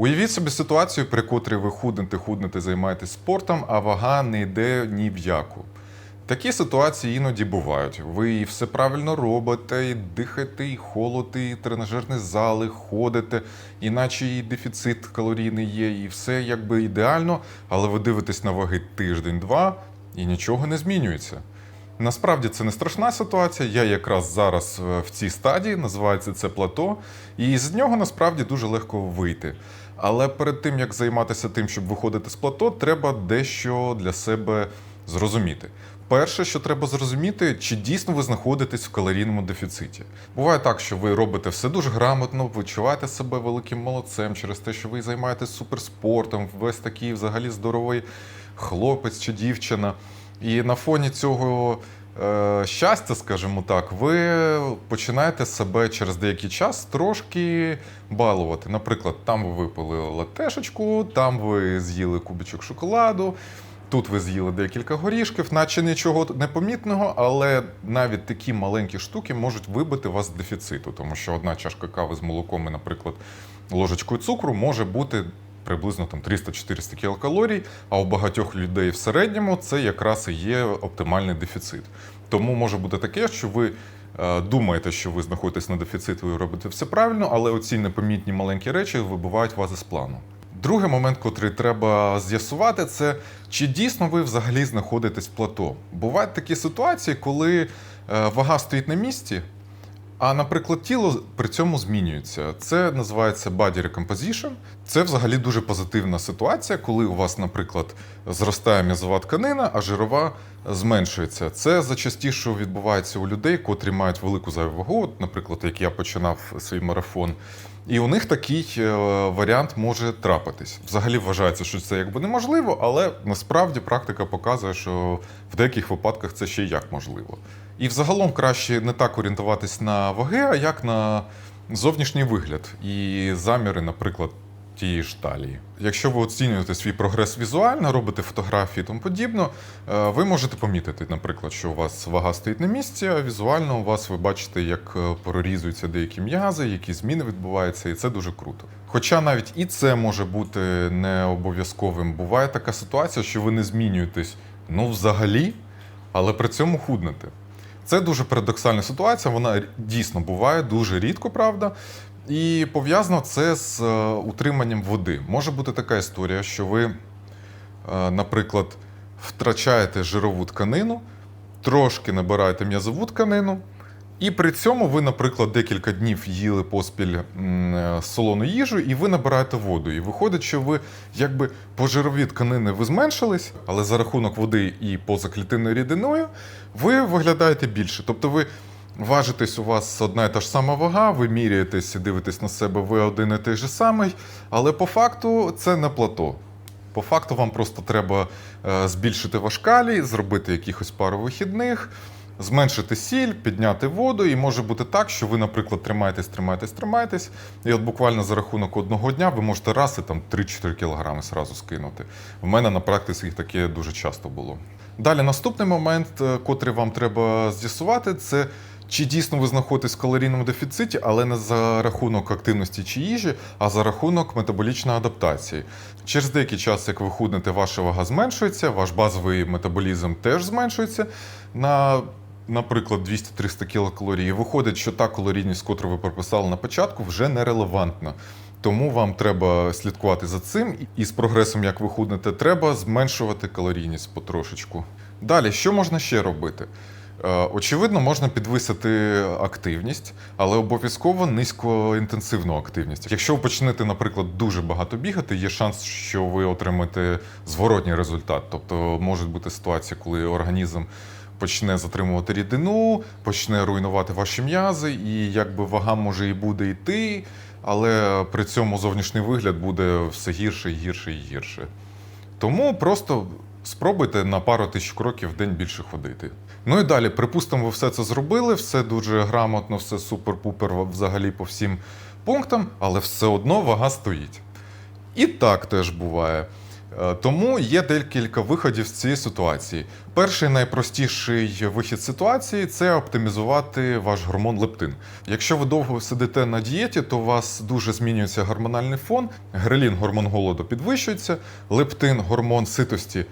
Уявіть собі ситуацію, при котрій ви худнете, худнете, займаєтесь спортом, а вага не йде ні в яку. Такі ситуації іноді бувають. Ви все правильно робите, і дихаєте, і холоте, і тренажерні зали, ходите, іначе і дефіцит калорійний є, і все якби ідеально, але ви дивитесь на ваги тиждень-два і нічого не змінюється. Насправді це не страшна ситуація. Я якраз зараз е, в цій стадії, називається це плато, і з нього насправді дуже легко вийти. Але перед тим як займатися тим, щоб виходити з плато, треба дещо для себе зрозуміти. Перше, що треба зрозуміти, чи дійсно ви знаходитесь в калорійному дефіциті. Буває так, що ви робите все дуже грамотно, відчуваєте себе великим молодцем через те, що ви займаєтесь суперспортом, весь такий взагалі здоровий хлопець чи дівчина. І на фоні цього е, щастя, скажімо так, ви починаєте себе через деякий час трошки балувати. Наприклад, там ви випили латешечку, там ви з'їли кубичок шоколаду. Тут ви з'їли декілька горішків, наче нічого непомітного, але навіть такі маленькі штуки можуть вибити вас з дефіциту, тому що одна чашка кави з молоком і, наприклад, ложечкою цукру може бути приблизно там 300-400 кілокалорій, а у багатьох людей в середньому це якраз і є оптимальний дефіцит. Тому може бути таке, що ви е, думаєте, що ви знаходитесь на дефіциті, ви робите все правильно, але оці непомітні маленькі речі вибивають вас із плану. Другий момент, котрий треба з'ясувати, це чи дійсно ви взагалі знаходитесь в плато. Бувають такі ситуації, коли е, вага стоїть на місці, а, наприклад, тіло при цьому змінюється. Це називається body recomposition. Це взагалі дуже позитивна ситуація, коли у вас, наприклад, зростає м'язова тканина, а жирова зменшується. Це зачастіше відбувається у людей, котрі мають велику зайву вагу. Наприклад, як я починав свій марафон. І у них такий е, варіант може трапитись. Взагалі вважається, що це якби неможливо, але насправді практика показує, що в деяких випадках це ще як можливо. І взагалом краще не так орієнтуватись на ваги, а як на зовнішній вигляд і заміри, наприклад, тієї ж талії. Якщо ви оцінюєте свій прогрес візуально, робите фотографії тому подібно, е, ви можете помітити, наприклад, що у вас вага стоїть на місці, а візуально у вас ви бачите, як е, прорізуються деякі м'язи, які зміни відбуваються, і це дуже круто. Хоча навіть і це може бути не обов'язковим. Буває така ситуація, що ви не змінюєтесь ну взагалі, але при цьому худнете. Це дуже парадоксальна ситуація. Вона дійсно буває дуже рідко, правда. І пов'язано це з е, утриманням води. Може бути така історія, що ви, е, наприклад, втрачаєте жирову тканину, трошки набираєте м'язову тканину, і при цьому ви, наприклад, декілька днів їли поспіль е, солону їжу, і ви набираєте воду. І виходить, що ви якби по жировій тканини ви зменшились, але за рахунок води і позаклітинною рідиною ви виглядаєте більше. Тобто ви важитесь, у вас одна і та ж сама вага, ви міряєтесь і дивитесь на себе, ви один і той же самий, але по факту це не плато. По факту вам просто треба е, збільшити ваш калій, зробити якихось пару вихідних, зменшити сіль, підняти воду, і може бути так, що ви, наприклад, тримаєтесь, тримаєтесь, тримаєтесь, і от буквально за рахунок одного дня ви можете раз і там 3-4 кілограми сразу скинути. В мене на практиці таке дуже часто було. Далі наступний момент, е, котрий вам треба з'ясувати, це чи дійсно ви знаходитесь в калорійному дефіциті, але не за рахунок активності чи їжі, а за рахунок метаболічної адаптації. Через деякий час, як ви худнете, ваша вага зменшується, ваш базовий метаболізм теж зменшується на, наприклад, 200-300 кілокалорій. Виходить, що та калорійність, котру ви прописали на початку, вже нерелевантна. Тому вам треба слідкувати за цим, і з прогресом, як ви худнете, треба зменшувати калорійність потрошечку. Далі, що можна ще робити? Е, Очевидно, можна підвисити активність, але обов'язково низькоінтенсивну активність. Якщо ви почнете, наприклад, дуже багато бігати, є шанс, що ви отримаєте зворотній результат. Тобто може бути ситуація, коли організм почне затримувати рідину, почне руйнувати ваші м'язи, і якби вага може і буде йти, але при цьому зовнішній вигляд буде все гірше, гірше і гірше. Тому просто спробуйте на пару тисяч кроків в день більше ходити. Ну і далі, припустимо, ви все це зробили, все дуже грамотно, все супер-пупер взагалі по всім пунктам, але все одно вага стоїть. І так теж буває. Е, Тому є декілька виходів з цієї ситуації. Перший найпростіший вихід ситуації це оптимізувати ваш гормон лептин. Якщо ви довго сидите на дієті, то у вас дуже змінюється гормональний фон. Грелін гормон голоду підвищується, лептин гормон ситості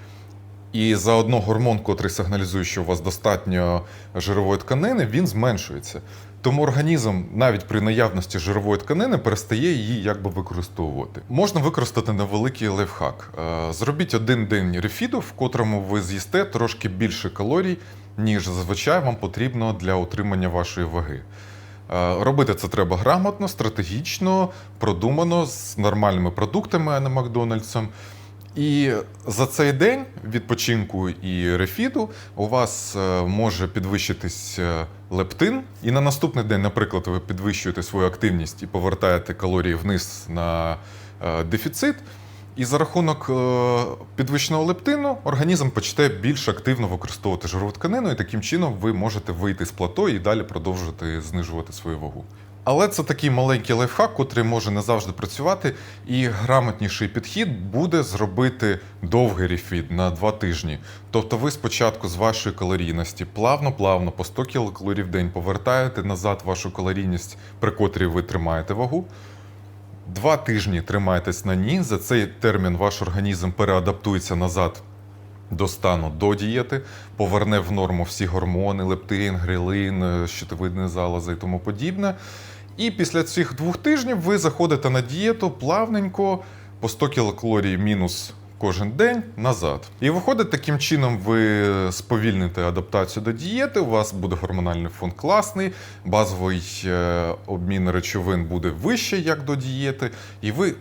і заодно гормон, котрий сигналізує, що у вас достатньо жирової тканини, він зменшується. Тому організм навіть при наявності жирової тканини перестає її якби використовувати. Можна використати невеликий лайфхак. Е, Зробіть один день рефіду, в котрому ви з'їсте трошки більше калорій, ніж зазвичай вам потрібно для утримання вашої ваги. Е, Робити це треба грамотно, стратегічно, продумано, з нормальними продуктами, а не Макдональдсом. І за цей день відпочинку і рефіду у вас е, може підвищитись е, лептин, і на наступний день, наприклад, ви підвищуєте свою активність і повертаєте калорії вниз на е, дефіцит. І за рахунок підвищеного лептину організм почне більш активно використовувати жирову тканину, і таким чином ви можете вийти з плато і далі продовжувати знижувати свою вагу. Але це такий маленький лайфхак, котрий може не завжди працювати, і грамотніший підхід буде зробити довгий рефіт на два тижні. Тобто ви спочатку з вашої калорійності плавно-плавно по 100 кілокалорій в день повертаєте назад вашу калорійність, при котрій ви тримаєте вагу. Два тижні тримайтесь на ній. За цей термін ваш організм переадаптується назад до стану до дієти, поверне в норму всі гормони, лептин, грилин, е, щитовидні залози і тому подібне. І після цих двох тижнів ви заходите на дієту плавненько по 100 кілокалорій мінус кожен день назад. І виходить, таким чином ви сповільните адаптацію до дієти, у вас буде гормональний фон класний, базовий е, обмін речовин буде вищий, як до дієти, і ви,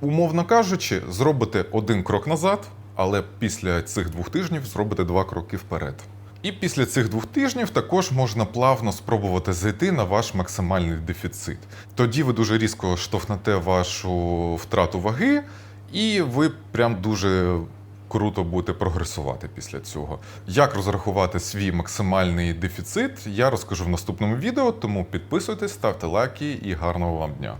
умовно кажучи, зробите один крок назад, але після цих двох тижнів зробите два кроки вперед. І після цих двох тижнів також можна плавно спробувати зайти на ваш максимальний дефіцит. Тоді ви дуже різко штовхнете вашу втрату ваги, і ви прям дуже круто будете прогресувати після цього. Як розрахувати свій максимальний дефіцит, я розкажу в наступному відео, тому підписуйтесь, ставте лайки і гарного вам дня.